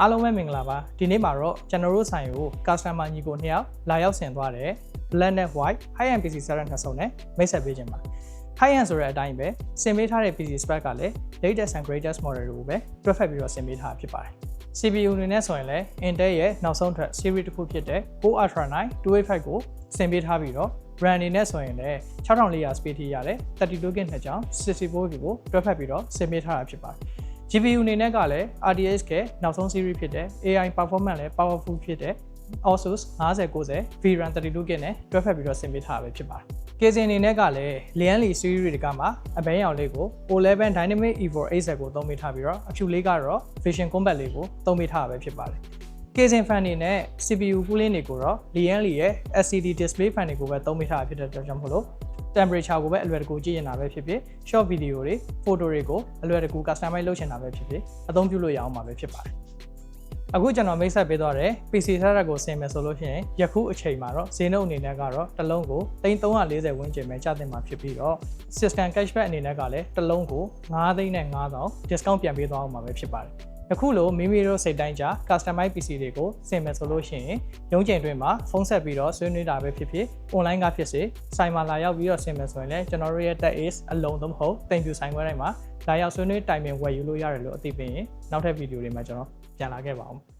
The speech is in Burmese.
အားလုံးပဲမင်္ဂလာပါဒီနေ့မှာတော့ကျွန်တော်တို့ဆိုင်ကို customer ညီကိုနှစ်ယောက်လာရောက်ဆင်သွားတယ် black and white high end PC set နှစ်စုံနဲ့မိတ်ဆက်ပေးခြင်းပါ high end ဆိုတဲ့အတိုင်းပဲဆင်ပေးထားတဲ့ PC spec ကလည်း latest and greatest model တွေကိုပဲ တွက်ဖက်ပြီးတော့ဆင်ပေးထားဖြစ်ပါတယ် CPU အနေနဲ့ဆိုရင်လည်း Intel ရဲ့နောက်ဆုံးထွက် series တစ်ခုဖြစ်တဲ့ Core Ultra 9 285ကိုဆင်ပေးထားပြီးတော့ RAM အနေနဲ့ဆိုရင်လည်း6400 speed ထိရတယ်32 GB နှစ်ကြောင်း64 GB ကိုတွက်ဖက်ပြီးတော့ဆင်ပေးထားတာဖြစ်ပါတယ် GPU အနေနဲ့ကလည်း RTX ကနောက်ဆုံး series ဖြစ်တဲ့ AI performance လည်း powerful ဖြစ်တဲ့ Asus 5090 VRAM 32GB နဲ့တွဲဖက်ပြီးတော့ဆင်ပေးထားတာပဲဖြစ်ပါတယ်။ Casing အနေနဲ့ကလည်း Lianli series တွေကမှအဘဲရောင်လေးကို O11 Dynamic Evo 80ကိုသုံးပေးထားပြီးတော့အဖြူလေးကတော့ Vision Combat လေးကိုသုံးပေးထားတာပဲဖြစ်ပါတယ်။ Casing fan အနေနဲ့ CPU cooling တွေကိုတော့ Lianli ရဲ့ LCD display fan တွေကိုပဲသုံးပေးထားတာဖြစ်တဲ့အတွက်ကြောင့်မို့လို့ temperature ကိုပဲအလွယ်တကူကြည့်ရင်တာပဲဖြစ်ဖြစ် short video တွေ photo တွေကိုအလွယ်တကူ customize လုပ်ချင်တာပဲဖြစ်ဖြစ်အသုံးပြုလို့ရအောင်ပါပဲဖြစ်ပါတယ်အခုကျွန်တော်မိတ်ဆက်ပေးသွားတဲ့ PC setup ကိုဆင်မယ်ဆိုလို့ရှိရင်ယခုအချိန်မှာတော့ဈေးနှုန်းအနေနဲ့ကတော့တစ်လုံးကို3340ဝန်းကျင်ပဲကျသင့်မှာဖြစ်ပြီးတော့ system cashback အနေနဲ့ကလည်းတစ်လုံးကို9သိန်းနဲ့9000 discount ပြန်ပေးသွားအောင်မှာပဲဖြစ်ပါတယ် အခုလိုမိမိတို့စိတ်တိုင်းကြ customize PC တွေကိုဆင်မယ်ဆိုလို့ရှိရင်ရုံးချိန်တွင်မှာဖုန်းဆက်ပြီးတော့ဆွေးနွေးတာပဲဖြစ်ဖြစ် online ကဖြစ်စေဆိုင်မှာလာရောက်ပြီးတော့ဆင်မယ်ဆိုရင်လည်းကျွန်တော်တို့ရဲ့ tech is အလုံးသုံးမဟုတ် thank you ဆိုင်ခွဲတိုင်းမှာလာရောက်ဆွေးနွေးတိုင်ပင်ဝယ်ယူလို့ရတယ်လို့အသိပေးရင်နောက်ထပ်ဗီဒီယိုတွေမှာကျွန်တော်ပြန်လာခဲ့ပါအောင်